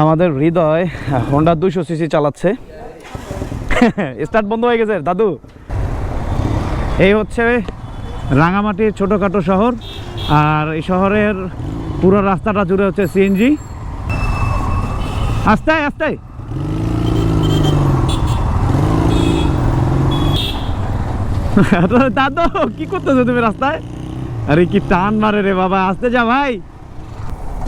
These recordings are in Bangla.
আমাদের হৃদয় হোন্ডা দুশো সিসি চালাচ্ছে। স্টার্ট বন্ধ হয়ে গেছে, দাদু। এই হচ্ছে রাঙামাটির ছোটোখাটো শহর, আর এই শহরের পুরো রাস্তাটা জুড়ে হচ্ছে সিএনজি আস্তে আস্তে। দাদু, কি করতেছো তুমি রাস্তায়? আরে কি টান মারে রে বাবা, আসতে যা ভাই।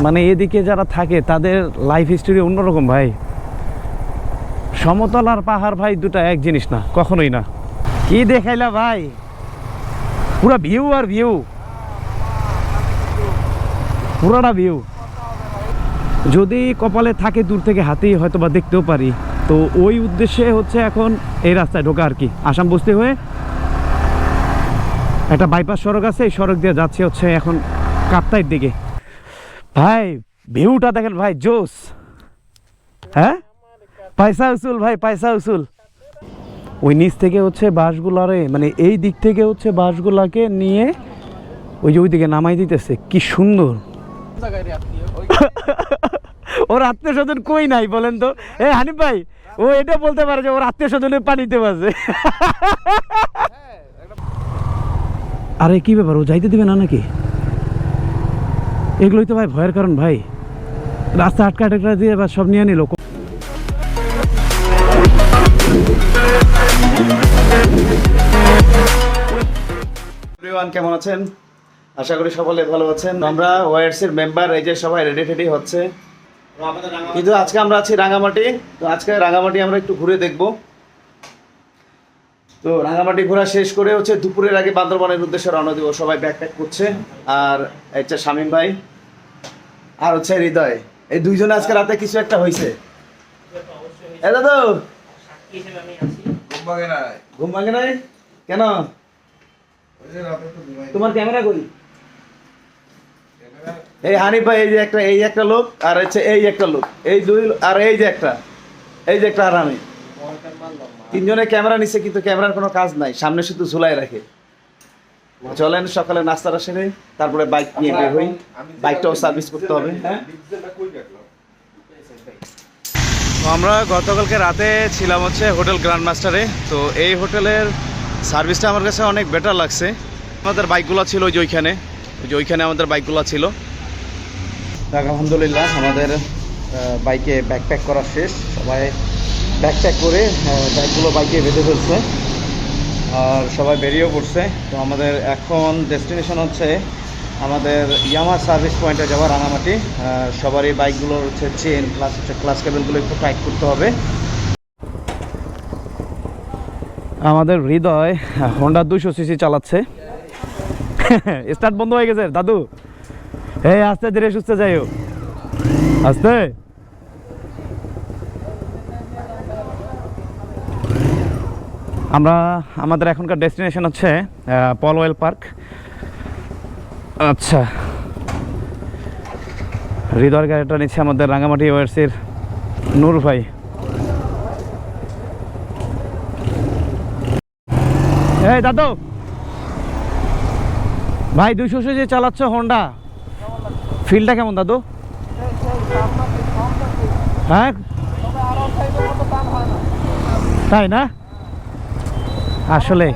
মানে এদিকে যারা থাকে, তাদের লাইফ হিস্টোরি অন্যরকম ভাই। সমতল আর পাহাড় ভাই, দুটা এক জিনিস না, কখনোই না। কি দেখাইলা ভাই? পুরা ভিউ আর ভিউ পুরাটা ভিউ যদি কপালে থাকে দূর থেকে, হাতেই হয়তো বা দেখতেও পারি। তো ওই উদ্দেশ্যে হচ্ছে এখন এই রাস্তায় ঢোকা আর কি। আসাম বসতে হয়ে একটা বাইপাস সড়ক আছে, এই সড়ক দিয়ে যাচ্ছে হচ্ছে এখন কাপ্তাইয়ের দিকে। ভাই, ভিউটা দেখেন ভাই, জোস। হ্যাঁ? পয়সা উসুল ভাই পয়সা উসুল। ওই নিচ থেকে হচ্ছে বাসগুলারে মানে এই দিক থেকে হচ্ছে বাসগুলাকে নিয়ে ওই যে ওই দিকে নামাই দিতেছে, কি সুন্দর। ওর আত্মীয় স্বজন কই নাই বলেন তো? এ, হানিফ ভাই, ও এটা বলতে পারে যে ওর আত্মীয় স্বজনের পানিতে বাজে। আরে, কি ব্যাপার, ও যাইতে দিবে না নাকি? এগুলোই তো ভাই ভয়ের কারণ ভাই। রাস্তা আটকা আটকা দিয়ে বা সব নিয়ে নিল। কেমন আছেন? আশা করি সকলে ভালো আছেন। আমরা ওয়াইয়ার্স এর মেম্বার এই যে সবাই রেডি টেডি হচ্ছে। কিন্তু আজকে আমরা আছি রাঙামাটি। তো আজকে রাঙামাটি আমরা একটু ঘুরে দেখব। তো রাঙামাটি ঘোরা শেষ করে হচ্ছে দুপুরের আগে বান্দরবানের উদ্দেশ্যে রওনা দিব। সবাই ব্যাকপ্যাক করছে। আর হচ্ছে শামীম ভাই আর হচ্ছে হৃদয়। এই দুইজনে আজকে রাতে কিছু একটা হয়েছে এ দাদু! ঘুম ভাঙে নাই। কেন? তোমার ক্যামেরা কই? এই হানিফ ভাই এই যে একটা এই একটা লোক আর হচ্ছে এই একটা লোক। এই দুই আর এই যে একটা। এই যে একটা আর আমি। তিনজনে ক্যামেরা নিচ্ছে কিন্তু ক্যামেরার কোনো কাজ নাই। সামনে শুধু ঝুলাই রাখে। চলেন সকালে নাস্তাটা সেরে তারপরে বাইক নিয়ে বের হই। বাইকটাও সার্ভিস করতে হবে। হ্যাঁ? আমরা গতকালকে রাতে ছিলাম হচ্ছে হোটেল গ্র্যান্ড মাস্টারে তো এই হোটেলের সার্ভিসটা আমার কাছে অনেক বেটার লাগছে। আমাদের বাইকগুলো ছিল ওই যে ওইখানে। ওই যে ওইখানে আমাদের বাইকগুলো ছিল। আলহামদুলিল্লাহ আমাদের বাইকে ব্যাকপ্যাক করা শেষ। সবাই ব্যাকপ্যাক করে আহ, ব্যাগগুলো বাইকে বেঁধে ফেলছে। আর সবাই বেরিয়েও পড়ছে। তো আমাদের এখন ডেস্টিনেশন হচ্ছে আমাদের ইয়ামা সার্ভিস পয়েন্টে যাওয়া রাঙামাটি। সবারই বাইকগুলোর হচ্ছে চেন প্লাস হচ্ছে ক্লাস কেবেলগুলো একটু টাইট করতে হবে। আমাদের হৃদয় হোন্ডা দুশো সিসি চালাচ্ছে। স্টার্ট বন্ধ হয়ে গেছে দাদু। এই আস্তে ধীরে সুস্থে যাইও। আস্তে। আমরা, আমাদের এখনকার ডেস্টিনেশন হচ্ছে পল ওয়েল পার্ক। আচ্ছা। হৃদয়ের গাড়িটা নিচ্ছে আমাদের রাঙামাটি ওয়ার্সির নূর ভাই। এই দাদু! ভাই দুশো যে চালাচ্ছ হোন্ডা ফিল্ডটা কেমন দাদু? হ্যাঁ? তাই না? আসলে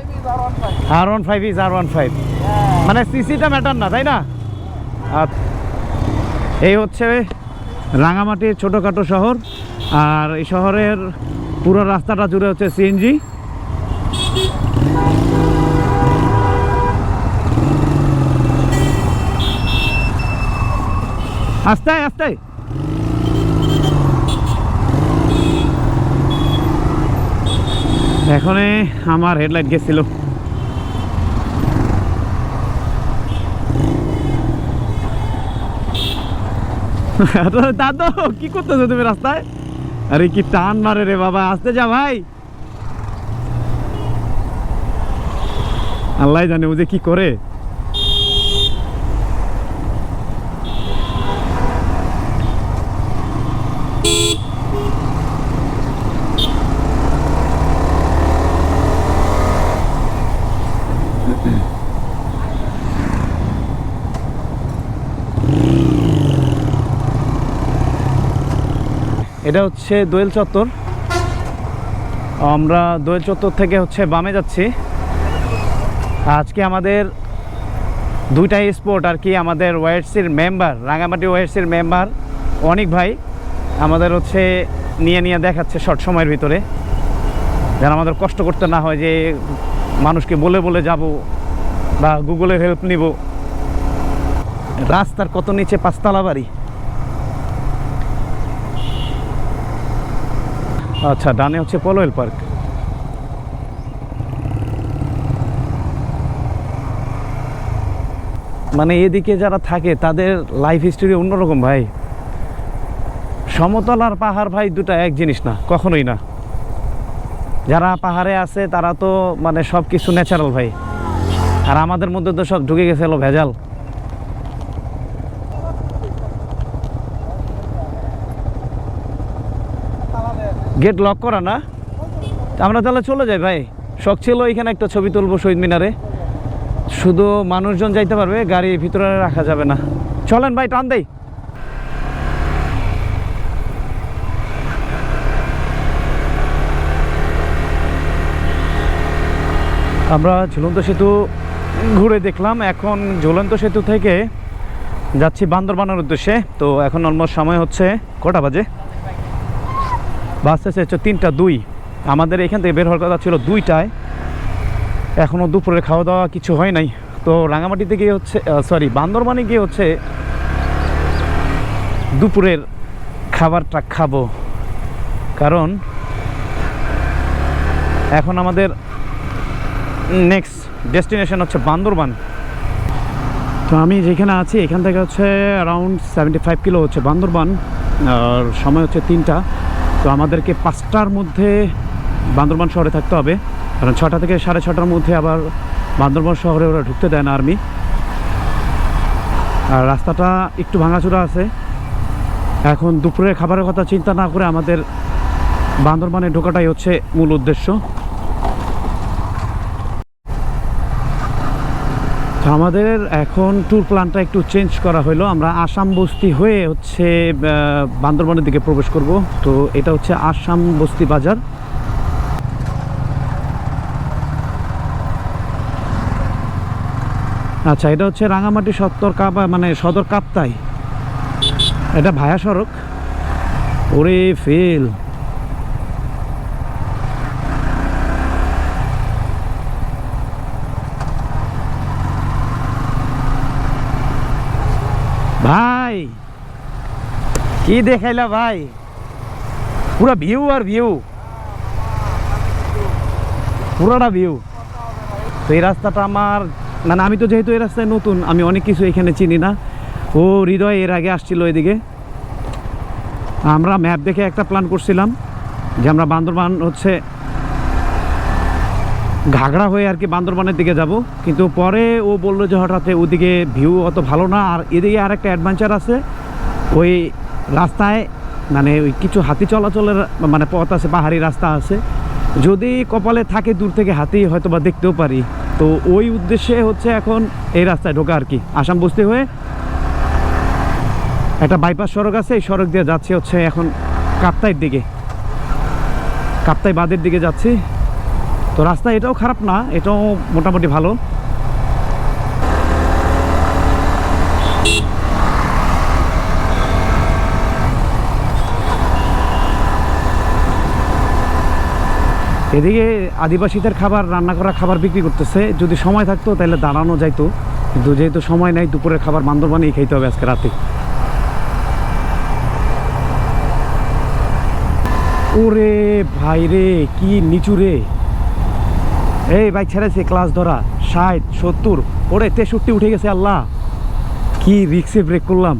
আর one five is R one five মানে সিসিটা ম্যাটার না, তাই না? আর এই হচ্ছে রাঙামাটির ছোটোখাটো শহর, আর এই শহরের পুরো রাস্তাটা জুড়ে হচ্ছে সিএনজি আস্তে আস্তে। এখনে আমার হেডলাইট গেছিল। দাদু কি করতেছো তুমি রাস্তায়? আরে কি টান মারে রে বাবা, আসতে যা ভাই। আল্লাহ জানে ও যে কি করে। এটা হচ্ছে দোয়েল চত্বর। আমরা দোয়েল চত্বর থেকে হচ্ছে বামে যাচ্ছি। আজকে আমাদের দুইটা স্পোর্ট আর কি আমাদের ওয়াইটসির মেম্বার রাঙামাটি ওয়াইটসির মেম্বার অনেক ভাই আমাদের হচ্ছে নিয়ে নিয়ে দেখাচ্ছে শর্ট সময়ের ভিতরে। যেন আমাদের কষ্ট করতে না হয় যে মানুষকে বলে বলে যাব বা গুগলের হেল্প নিব। রাস্তার কত নিচে পাঁচতলা বাড়ি? আচ্ছা ডানে হচ্ছে পলোয়েল পার্ক মানে এদিকে যারা থাকে, তাদের লাইফ হিস্টোরি অন্যরকম ভাই। সমতল আর পাহাড় ভাই, দুটা এক জিনিস না, কখনোই না। যারা পাহাড়ে আছে, তারা তো মানে সব কিছু ন্যাচারাল ভাই। আর আমাদের মধ্যে তো সব ঢুকে গেছে ভেজাল। গেট লক করা না? আমরা তাহলে চলে যাই ভাই। শখ ছিল এখানে একটা ছবি তুলবো শহীদ মিনারে। শুধু মানুষজন যাইতে পারবে, গাড়ি ভিতরে রাখা যাবে না। চলেন ভাই, টান দেই। আমরা ঝুলন্ত সেতু ঘুরে দেখলাম। এখন ঝুলন্ত সেতু থেকে যাচ্ছি বান্দরবানের উদ্দেশ্যে। তো এখন অলমোস্ট সময় হচ্ছে কটা বাজে? বাসতে হচ্ছে তিনটা, দুই। আমাদের এখান থেকে বের হওয়ার কথা ছিল দুইটায়। এখনও দুপুরে খাওয়া দাওয়া কিছু হয় নাই। তো রাঙামাটিতে গিয়ে হচ্ছে সরি বান্দরবানে গিয়ে হচ্ছে দুপুরের খাবারটা খাব। কারণ এখন আমাদের নেক্সট ডেস্টিনেশন হচ্ছে বান্দরবান। তো আমি যেখানে আছি, এখান থেকে হচ্ছে অ্যারাউন্ড সেভেন্টি ফাইভ কিলো হচ্ছে বান্দরবান। আর সময় হচ্ছে তিনটা। তো আমাদেরকে পাঁচটার মধ্যে বান্দরবান শহরে থাকতে হবে। কারণ ছটা থেকে সাড়ে ছটার মধ্যে আবার বান্দরবান শহরে ওরা ঢুকতে দেয় না আর্মি। আর রাস্তাটা একটু ভাঙাচোরা আছে। এখন দুপুরের খাবারের কথা চিন্তা না করে আমাদের বান্দরবানে ঢোকাটাই হচ্ছে মূল উদ্দেশ্য। আমাদের এখন ট্যুর প্ল্যানটা একটু চেঞ্জ করা হলো আমরা আসাম বস্তি হয়ে হচ্ছে বান্দরবনের দিকে প্রবেশ করব। তো এটা হচ্ছে আসাম বস্তি বাজার। আচ্ছা এটা হচ্ছে রাঙামাটি সত্তর কাপা মানে সদর কাপ্তাই। এটা ভায়া সড়ক। ওরে ফেল। ভাই? কি দেখাইলা ভাই? পুরা ভিউ আর ভিউ পুরোটা ভিউ তো এই রাস্তাটা আমার মানে আমি তো যেহেতু এই রাস্তায় নতুন, আমি অনেক কিছু এখানে চিনি না। ও হৃদয় এর আগে আসছিল এদিকে। আমরা ম্যাপ দেখে একটা প্ল্যান করছিলাম যে আমরা বান্দরবান হচ্ছে ঘাগড়া হয়ে আর কি বান্দরবানের দিকে যাব। কিন্তু পরে ও বলল যে হঠাৎ ওদিকে ভিউ অত ভালো না। আর এদিকে আর একটা অ্যাডভেঞ্চার আছে। ওই রাস্তায় মানে ওই কিছু হাতি চলাচলের মানে পথ আছে, পাহাড়ি রাস্তা আছে। যদি কপালে থাকে দূর থেকে হাতি হয়তো বা দেখতেও পারি। তো ওই উদ্দেশ্যে হচ্ছে এখন এই রাস্তায় ঢোকা আর কি। আসাম বস্তি হয়ে একটা বাইপাস সড়ক আছে। এই সড়ক দিয়ে যাচ্ছি হচ্ছে এখন কাপ্তাইয়ের দিকে। কাপ্তাই বাদের দিকে যাচ্ছি। তো রাস্তা এটাও খারাপ না, এটাও মোটামুটি ভালো। এদিকে আদিবাসীদের খাবার, রান্না করা খাবার বিক্রি করতেছে। যদি সময় থাকতো তাহলে দাঁড়ানো যাইতো। কিন্তু যেহেতু সময় নাই, দুপুরের খাবার বান্দরবানেই খাইতে হবে আজকে রাতে। ওরে ভাই রে, কি নিচু রে। এই ভাই ছেড়েছে ক্লাস ধরা, ষাট, সত্তর ওরে তেষট্টি উঠে গেছে, আল্লাহ। কি রিক্সে ব্রেক করলাম।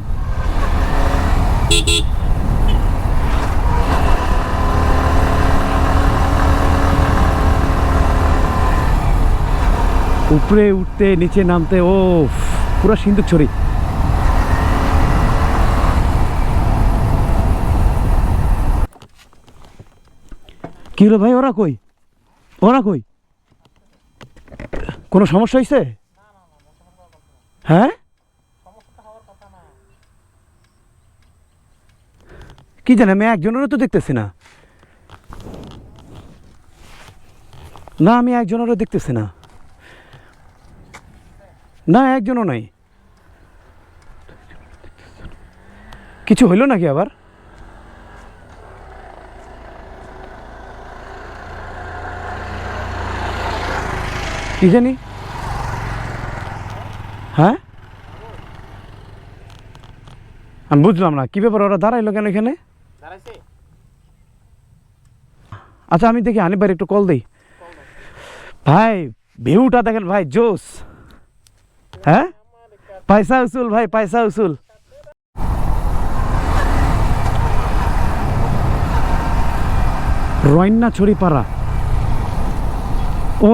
উপরে উঠতে, নিচে নামতে ও পুরো সিন্ধুক ছড়ি। কি ভাই, ওরা কই? ওরা কই? কোনো সমস্যা হয়েছে হ্যাঁ? কি জানি, আমি একজনেরও তো দেখতেছি না। না, আমি একজনেরও দেখতেছি না। না, একজনও নাই। কিছু হইল নাকি আবার? কি জানি হ্যাঁ? আমি বুঝলাম না কি ব্যাপার ওরা দাঁড়াইলো কেন এখানে? আচ্ছা আমি দেখি হানিফ ভাই একটু কল দিই। ভাই ভিউটা দেখেন ভাই জোস। হ্যাঁ? পয়সা উসুল ভাই পয়সা উসুল। রয়না ছড়িপাড়া। ও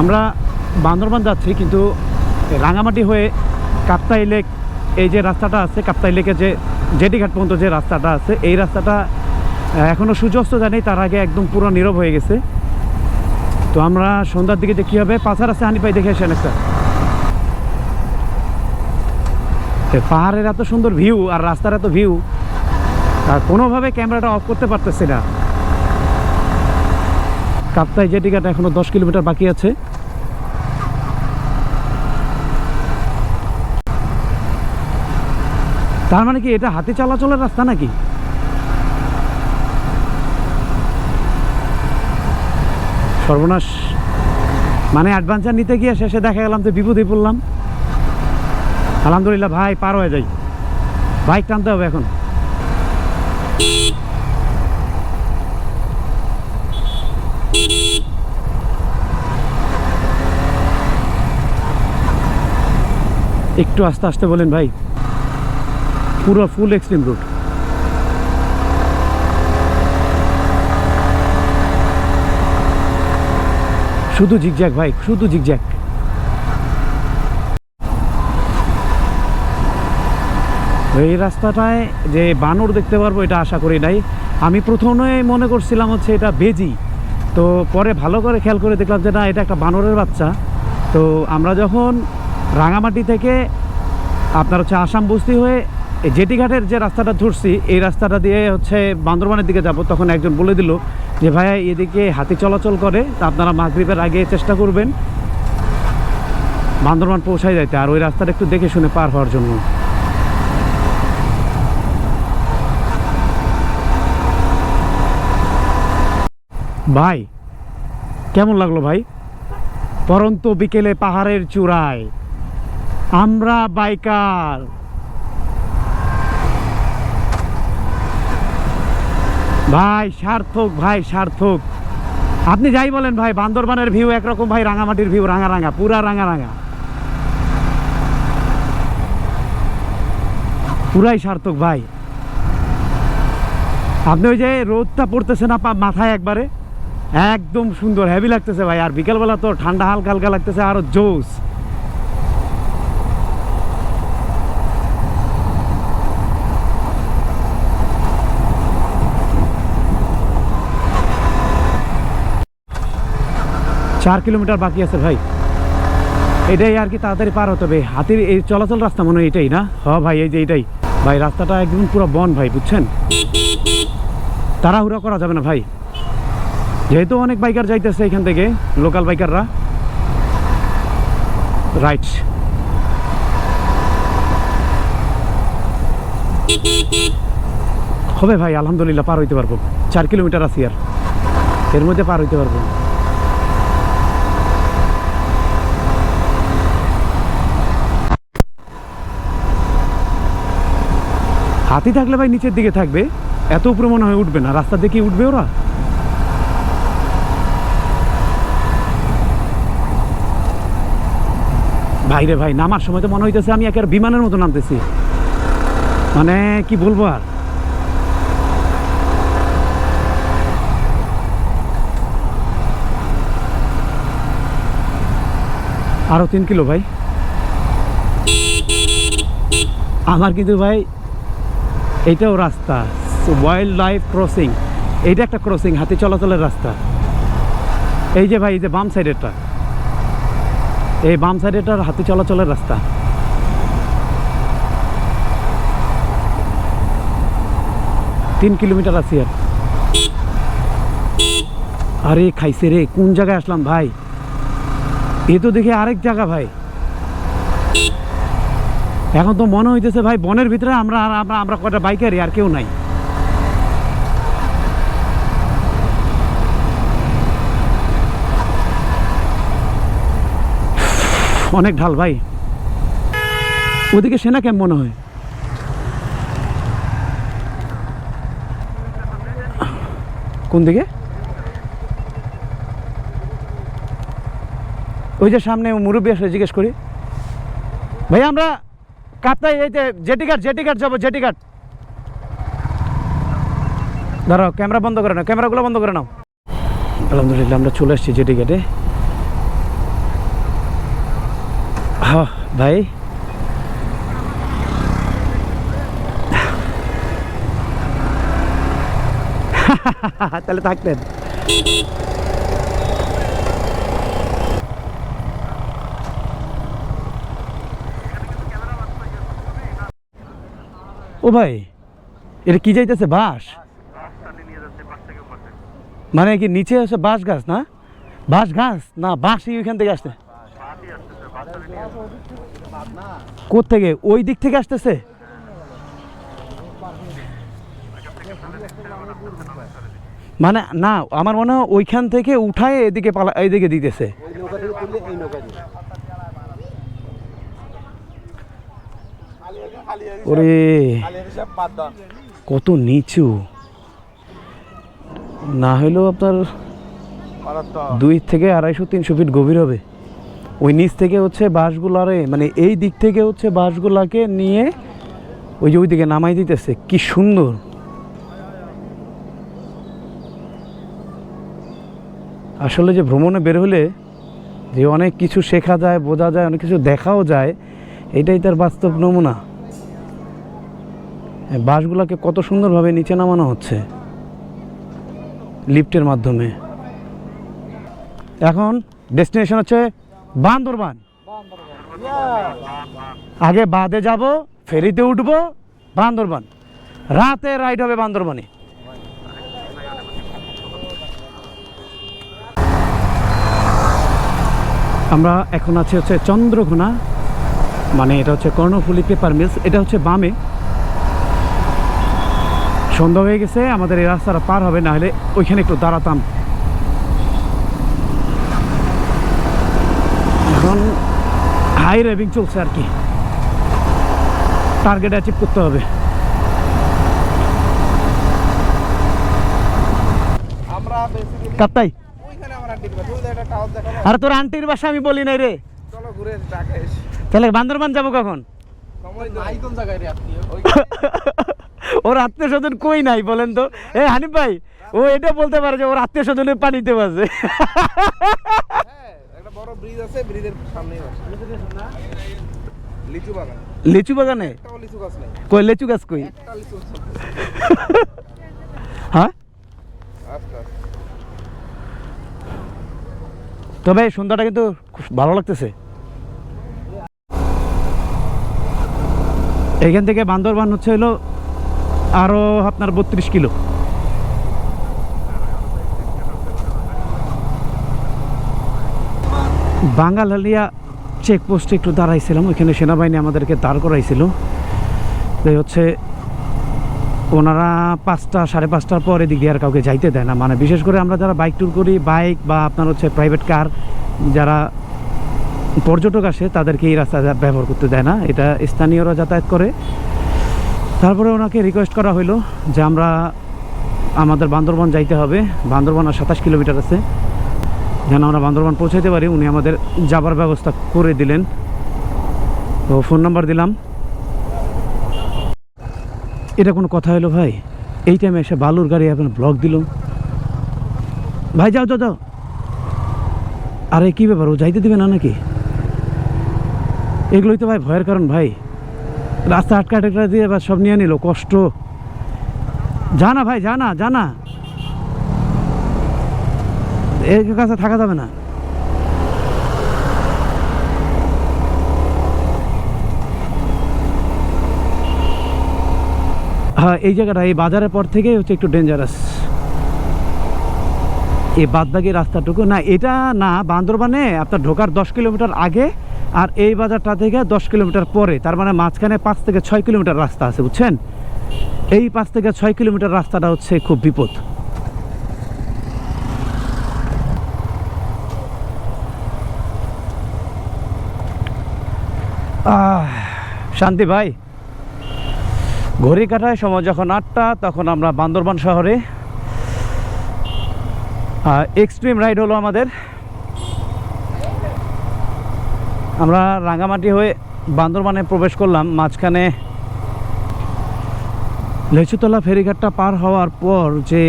আমরা বান্দরবান যাচ্ছি, কিন্তু রাঙামাটি হয়ে কাপ্তাই লেক, এই যে রাস্তাটা আছে, কাপ্তাই লেকে যে জেটিঘাট পর্যন্ত যে রাস্তাটা আছে, এই রাস্তাটা এখনও সূর্যাস্ত জানি তার আগে একদম পুরো নীরব হয়ে গেছে। তো আমরা সন্ধ্যার দিকে যে কী হবে পাশার আছে হানি পাই দেখে আসেন একটা পাহাড়ের এত সুন্দর ভিউ আর রাস্তার এত ভিউ আর কোনোভাবে ক্যামেরাটা অফ করতে পারতেছি না। কাপ্তাই জেটিঘাট এখনও দশ কিলোমিটার বাকি আছে। তার মানে কি এটা হাতি চলাচলের রাস্তা নাকি? সর্বনাশ। মানে অ্যাডভেঞ্চার নিতে গিয়ে শেষে দেখা গেলাম যে বিপদে পড়লাম। আলহামদুলিল্লাহ, ভাই, পার হয়ে যাই। বাইক টানতে হবে এখন। একটু আস্তে আস্তে বলেন ভাই। পুরো ফুল এক্সট্রিম রুট শুধু জিগজ্যাক ভাই, শুধু জিগজ্যাক এই রাস্তাটায় যে বানর দেখতে পারব, এটা আশা করি নাই। আমি প্রথমে মনে করছিলাম হচ্ছে এটা বেজি। তো পরে ভালো করে খেয়াল করে দেখলাম যে না, এটা একটা বানরের বাচ্চা। তো আমরা যখন রাঙামাটি থেকে আপনার হচ্ছে আসাম বস্তি হয়ে জেটিঘাটের যে রাস্তাটা ধরছি, এই রাস্তাটা দিয়ে হচ্ছে বান্দরবানের দিকে যাব। তখন একজন বলে দিল যে, ভাইয়া, এদিকে হাতি চলাচল করে, তা আপনারা মাগরীবের আগে চেষ্টা করবেন বান্দরবান পৌঁছায় যাইতে। আর ওই রাস্তাটা একটু দেখে শুনে পার হওয়ার জন্য। ভাই, কেমন লাগল ভাই? পরন্ত বিকেলে পাহাড়ের চূড়ায়। আমরা বাইকার। ভাই, সার্থক ভাই, সার্থক। আপনি যাই বলেন ভাই, বান্দরবানের ভিউ একরকম ভাই, রাঙামাটির ভিউ রাঙা রাঙা, পুরা রাঙা রাঙা। পুরাই সার্থক ভাই। আপনি ওই যে রোদটা পড়তেছে না মাথায় একবারে? একদম সুন্দর হেভি লাগতেছে ভাই। আর বিকালবেলা তো ঠান্ডা হালকা হালকা লাগতেছে, আরও জোস চার কিলোমিটার বাকি আছে ভাই। এটাই আর কি তাড়াতাড়ি পার হতে হবে। হাতির এই চলাচল রাস্তা মনে হয় এটাই না? হ ভাই, এই যে এটাই। ভাই, রাস্তাটা একদম পুরো বন ভাই, বুঝছেন? তাড়াহুড়া করা যাবে না ভাই। যেহেতু অনেক বাইকার যাইতেছে এখান থেকে লোকাল বাইকাররা রাইট হবে ভাই, আলহামদুলিল্লাহ পার হইতে পারব। চার কিলোমিটার আছি আর। এর মধ্যে পার হইতে পারব। হাতি থাকলে ভাই নিচের দিকে থাকবে। এত উপরে মনে হয় উঠবে না, রাস্তা দেখে উঠবে ওরা? ভাই রে ভাই, নামার সময় তো মনে হইতেছে আমি একের বিমানের মতো নামতেছি। মানে কি বলব আর? আরও তিন কিলো ভাই। আমার কিন্তু ভাই এইটাও রাস্তা। ওয়াইল্ড লাইফ ক্রসিং এইটা একটা ক্রসিং হাতি চলাচলের রাস্তা। এই যে ভাই, এই যে বাম সাইডেরটা এই বাম সাইডেরটার হাতি চলাচলের রাস্তা। তিন কিলোমিটার আছি আর। আরে খাইছে রে, কোন জায়গায় আসলাম ভাই? এ তো দেখে আরেক জায়গা ভাই। এখন তো মনে হইতেছে ভাই, বনের ভিতরে আমরা আর আমরা আমরা কটা বাইকারই, আর কেউ নাই। অনেক ঢাল ভাই। ওদিকে সেনা ক্যাম্প মনে হয়? কোন দিকে? ওই যে সামনে মুরব্বী আসলে জিজ্ঞেস করি। ভাই, আমরা কাপ্তাই, এই যে জেটি ঘাট জেটি ঘাট যাব, জেটি ঘাট দাঁড়াও, ক্যামেরা বন্ধ করে নাও, ক্যামেরাগুলো বন্ধ করে নাও। আলহামদুলিল্লাহ, আমরা চলে আসছি জেটি ঘাটে হ্যাঁ ভাই। তাহলে থাকতেন। ও ভাই, এটা কি যাইতেছে, বাঁশ? মানে কি নিচে আছে বাঁশ গাছ না? বাঁশ গাছ? না, বাঁশই ওইখান থেকে আসছে। থেকে ওই দিক থেকে আসতেছে? মানে না, আমার মনে হয় ওইখান থেকে উঠায় এদিকে পালা এদিকে দিতেছে। ওরে। কত নিচু। না হলেও আপনার দুই থেকে আড়াইশো, তিনশো ফিট গভীর হবে। ওই নিচ থেকে হচ্ছে বাঁশগুলারে মানে এই দিক থেকে হচ্ছে বাঁশগুলাকে নিয়ে ওই যে ওই দিকে নামাই দিতেছে। কি সুন্দর। আসলে যে ভ্রমণে বের হলে যে অনেক কিছু শেখা যায়, বোঝা যায়, অনেক কিছু দেখাও যায়, এটাই তার বাস্তব নমুনা। বাসগুলোকে কত সুন্দরভাবে নিচে নামানো হচ্ছে লিফটের মাধ্যমে। এখন ডেস্টিনেশন হচ্ছে বান্দরবান। আগে বাদে যাব, ফেরিতে উঠবো, বান্দরবান। রাতে রাইড হবে বান্দরবানে আমরা এখন আছি হচ্ছে চন্দ্রঘোনা মানে এটা হচ্ছে কর্ণফুলি পেপার মিলস, এটা হচ্ছে বামে। সন্ধ্যা হয়ে গেছে আমাদের এই রাস্তাটা পার হবে না হলে ওইখানে একটু দাঁড়াতাম। এখন হাই রেভিং চলছে আর কি। টার্গেট অ্যাচিভ করতে হবে। কাপ্তাই। আর তোর আন্টির বাসা আমি বলি নাই রে। তাহলে বান্দরবান যাব কখন? ওর আত্মীয় স্বজন কই নাই বলেন তো? এ হানিফ ভাই ও এটা বলতে পারে যে ওর আত্মীয় স্বজনের পানিতে বাজে হ্যাঁ বাসা লিচু বাগানে। কই লিচু গাছ কই। হ্যাঁ? আস্তে আস্তে তবে সন্ধ্যাটা কিন্তু খুব ভালো লাগতেছে। এখান থেকে বান্দরবান হচ্ছে হলো আরও আপনার বত্রিশ কিলো। বাঙ্গালালিয়া চেকপোস্টে একটু দাঁড়াইছিলাম, ওইখানে সেনাবাহিনী আমাদেরকে দাঁড় করাইছিল। তো হচ্ছে ওনারা পাঁচটা, সাড়ে পাঁচটার পর এদিক দিয়ে আর কাউকে যাইতে দেয় না। মানে বিশেষ করে আমরা যারা বাইক ট্যুর করি বাইক বা আপনার হচ্ছে প্রাইভেট কার যারা পর্যটক আসে, তাদেরকে এই রাস্তা ব্যবহার করতে দেয় না। এটা স্থানীয়রা যাতায়াত করে। তারপরে ওনাকে রিকোয়েস্ট করা হলো যে আমরা আমাদের বান্দরবন যাইতে হবে। বান্দরবন আর সাতাশ কিলোমিটার আছে। যেন আমরা বান্দরবন পৌঁছাতে পারি, উনি আমাদের যাবার ব্যবস্থা করে দিলেন। তো ফোন নাম্বার দিলাম। এটা কোনো কথা হলো ভাই? এই টাইমে এসে বালুর গাড়ি এখন ব্লক দিল। ভাই, যাও যাও যাও। আরে, কী ব্যাপার? ও যাইতে দিবে না নাকি? এগুলোই তো ভাই ভয়ের কারণ ভাই। রাস্তা আটকা দিয়ে এবার সব নিয়ে নিল, কষ্ট। জানা ভাই, জানা জানা। এর কাছে থাকা যাবে না। হ্যাঁ এই জায়গাটা, এই বাজারের পর থেকেই হচ্ছে একটু ডেঞ্জারাস এই বাদবাকি রাস্তাটুকু, না, এটা না, বান্দরবানে আপনার ঢোকার দশ কিলোমিটার আগে আর এই বাজারটা থেকে দশ কিলোমিটার পরে, তার মানে মাঝখানে পাঁচ থেকে ছয় কিলোমিটার রাস্তা আছে, বুঝছেন? এই পাঁচ থেকে ছয় কিলোমিটার রাস্তাটা হচ্ছে খুব বিপদ। শান্তি ভাই। ঘড়ি কাটায় সময় যখন আটটা, তখন আমরা বান্দরবান শহরে এক্সট্রিম রাইড হলো আমাদের। আমরা রাঙামাটি হয়ে বান্দরবানে প্রবেশ করলাম। মাঝখানে লেচুতলা ফেরিঘাটটা পার হওয়ার পর যে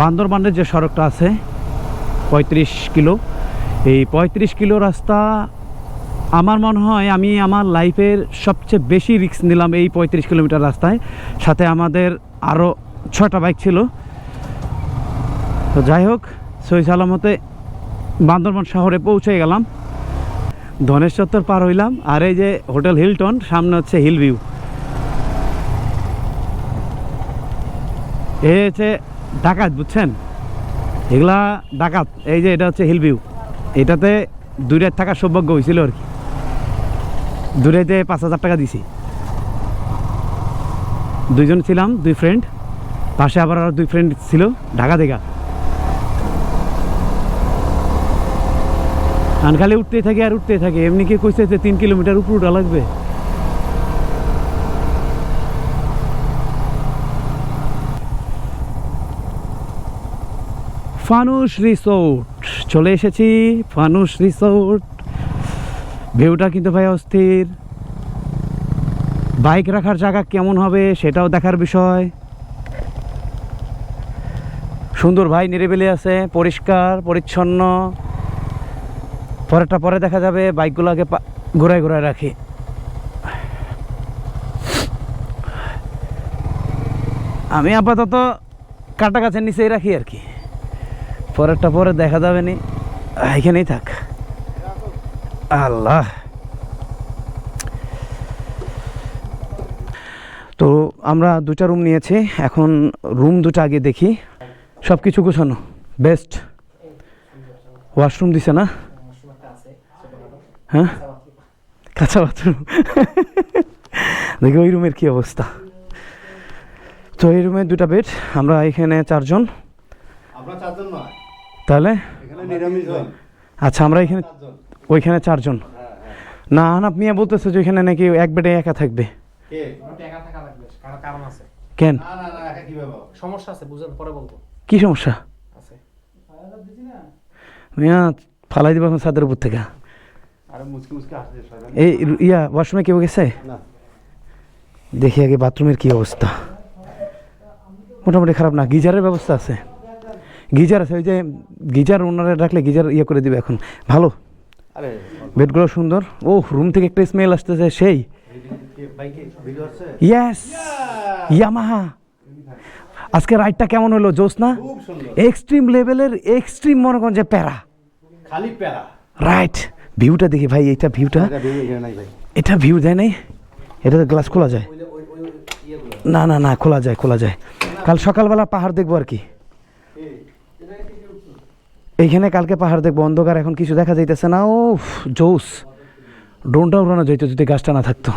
বান্দরবানের যে সড়কটা আছে, পঁয়ত্রিশ কিলো। এই পঁয়ত্রিশ কিলো রাস্তা আমার মনে হয় আমি আমার লাইফের সবচেয়ে বেশি রিস্ক নিলাম এই পঁয়ত্রিশ কিলোমিটার রাস্তায়। সাথে আমাদের আরও ছটা বাইক ছিল। তো যাই হোক, সই সালামতে বান্দরবান শহরে পৌঁছে গেলাম। ধনেশ চত্বর পার হইলাম, আর এই যে হোটেল হিলটন, সামনে হচ্ছে হিল ভিউ। এ হচ্ছে ডাকাত, বুঝছেন? এগুলা ডাকাত, এই যে এটা হচ্ছে হিল ভিউ। এটাতে দুই রাত থাকার সৌভাগ্য হয়েছিল আর কি। দুই রাতে পাঁচ হাজার টাকা দিছি। দুইজন ছিলাম, দুই ফ্রেন্ড পাশে আবার আরও দুই ফ্রেন্ড ছিল, ঢাকা দেখা আর খালি উঠতেই থাকে আর উঠতেই থাকে। এমনি কি কইছে যে তিন কিলোমিটার উপর উঠা লাগবে? ফানুস রিসোর্ট, চলে এসেছি ফানুস রিসোর্ট। ভিউটা কিন্তু ভাই অস্থির। বাইক রাখার জায়গা কেমন হবে সেটাও দেখার বিষয়। সুন্দর ভাই নিরিবিলি আছে, পরিষ্কার, পরিচ্ছন্ন। পরেরটা পরে দেখা যাবে বাইকগুলোকে পা- ঘোরায় ঘোরায় রাখি। আমি আপাতত কাটা গাছের নিচেই রাখি আর কি। পরেরটা পরে দেখা যাবে নি। এখানেই থাক। আল্লাহ। তো আমরা দুটা রুম নিয়েছি, এখন রুম দুটো আগে দেখি। সব কিছু গোছানো। বেস্ট। ওয়াশরুম দিছে না? হ্যাঁ? কাঁচা বাথরুম। দেখি ওই রুমের কি অবস্থা? তো এই রুমে দুটা বেড আমরা এখানে চারজন। তাহলে? হয়। আচ্ছা আমরা এখানে ওইখানে চারজন। না আনাপ মিয়া বলতেছে যে ওইখানে নাকি এক বেডে একা থাকবে। কে? টাকা থাকা লাগবে কারণ কারণ আছে। কেন? না না না একা কীভাবে সমস্যা আছে বুঝেন পরে বলব। কি সমস্যা? মিয়া ফালাই দিবা এখন ছাদের উপর থেকে আরে মুচকি মুচকি আসছে সবাই এই ইয়া ওয়াশরুমে কেউ গেছে? দেখি আগে বাথরুমের কি অবস্থা। মোটামুটি খারাপ না গিজারের ব্যবস্থা আছে। গিজার আছে ওই যে গিজার ওনারে রাখলে গিজার ইয়ে করে দিবে এখন। ভালো। বেডগুলো সুন্দর। ও রুম থেকে একটা স্মেল আসতেছে সেই। ইয়েস ইয়ামাহা আজকে রাইডটা কেমন হলো জোস না? এক্সট্রিম লেভেলের এক্সট্রিম মনে করেন যে প্যারা। খালি প্যারা। রাইট ভিউটা দেখি ভাই এটা ভিউটা? এটা ভিউ দেয় নাই? এটা তো গ্লাস খোলা যায়। না না না খোলা যায় খোলা যায়। কাল সকালবেলা পাহাড় দেখব আর কি। এইখানে কালকে পাহাড় দেখব অন্ধকার এখন কিছু দেখা যাইতেছে না। ও জোস। ড্রোনটা উড়ানো যাইতো যদি গাছটা না থাকতো।